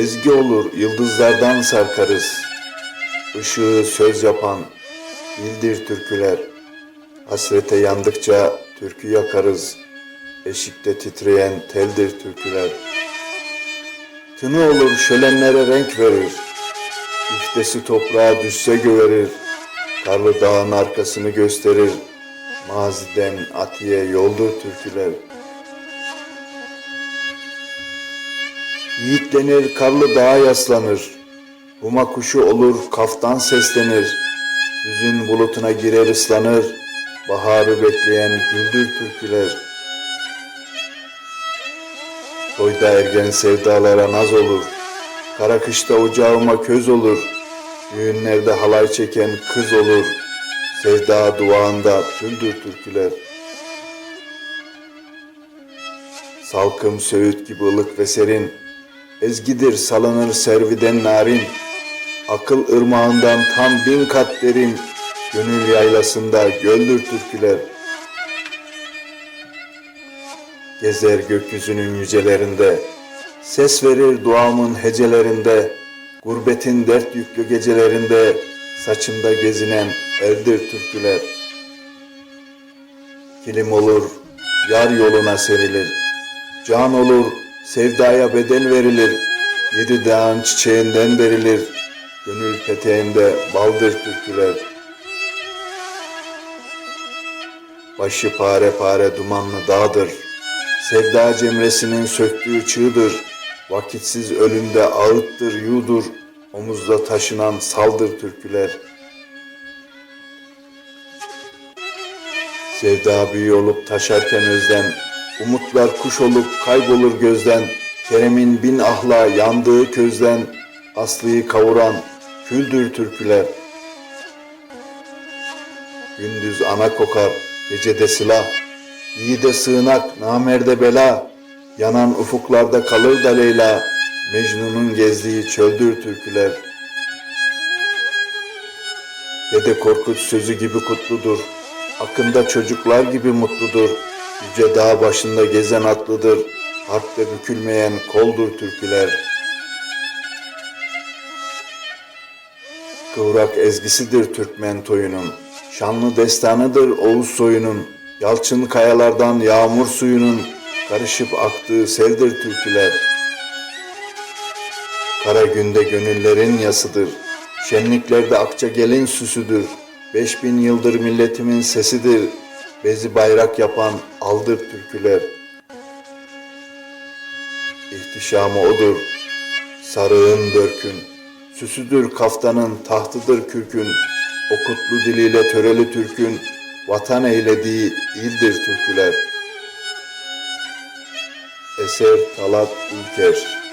ezgi olur, yıldızlardan sarkarız. Işığı söz yapan, dildir türküler. Hasrete yandıkça türkü yakarız. Eşikte titreyen teldir türküler. Tını olur şölenlere renk verir. Üftesi toprağa düşse göverir. Karlı dağın arkasını gösterir. Maziden atiye yoldur türküler. Yiğitlenir karlı dağa yaslanır. Huma kuşu olur kaftan seslenir. Yüzün bulutuna girer ıslanır. Baharı bekleyen güldür türküler. Toyda ergen sevdalara naz olur. Kara kışta ocağıma köz olur. Düğünlerde halay çeken kız olur. Sevda duağında tüldür türküler. Salkım söğüt gibi ılık ve serin. Ezgidir salınır serviden narin. Akıl ırmağından tam bin kat derin. Gönül yaylasında göldür türküler. Gezer gökyüzünün yücelerinde. Ses verir duamın hecelerinde. Gurbetin dert yüklü gecelerinde. Saçımda gezinen eldir türküler. Kilim olur, yar yoluna serilir. Can olur, sevdaya beden verilir. Yedi dağın çiçeğinden verilir. Gönül peteğinde baldır türküler. Başı pare pare dumanlı dağdır. Sevda cemresinin söktüğü çığdır. Vakitsiz ölümde ağıttır yudur. Omuzda taşınan saldır türküler. Sevda büyü olup taşarken özden, umutlar kuş olup kaybolur gözden, Kerem'in bin ahla yandığı közden, aslıyı kavuran küldür türküler. Gündüz ana kokar, gecede silah, yiğide sığınak, namerde bela, yanan ufuklarda kalır da Leyla, Mecnun'un gezdiği çöldür türküler. Dede Korkut sözü gibi kutludur, Akında çocuklar gibi mutludur. Yüce dağ başında gezen atlıdır. Harpte bükülmeyen koldur türküler. Kıvrak ezgisidir Türkmen toyunun. Şanlı destanıdır Oğuz soyunun. Yalçın kayalardan yağmur suyunun karışıp aktığı seldir türküler. Kara günde gönüllerin yasıdır. Şenliklerde akça gelin süsüdür. Beş bin yıldır milletimin sesidir. Bezi bayrak yapan aldır türküler. İhtişamı odur. Sarığın börkün. Süsüdür kaftanın, tahtıdır kürkün. Okutlu diliyle töreli türkün. Vatan eylediği ildir türküler. Eser Talat Ülker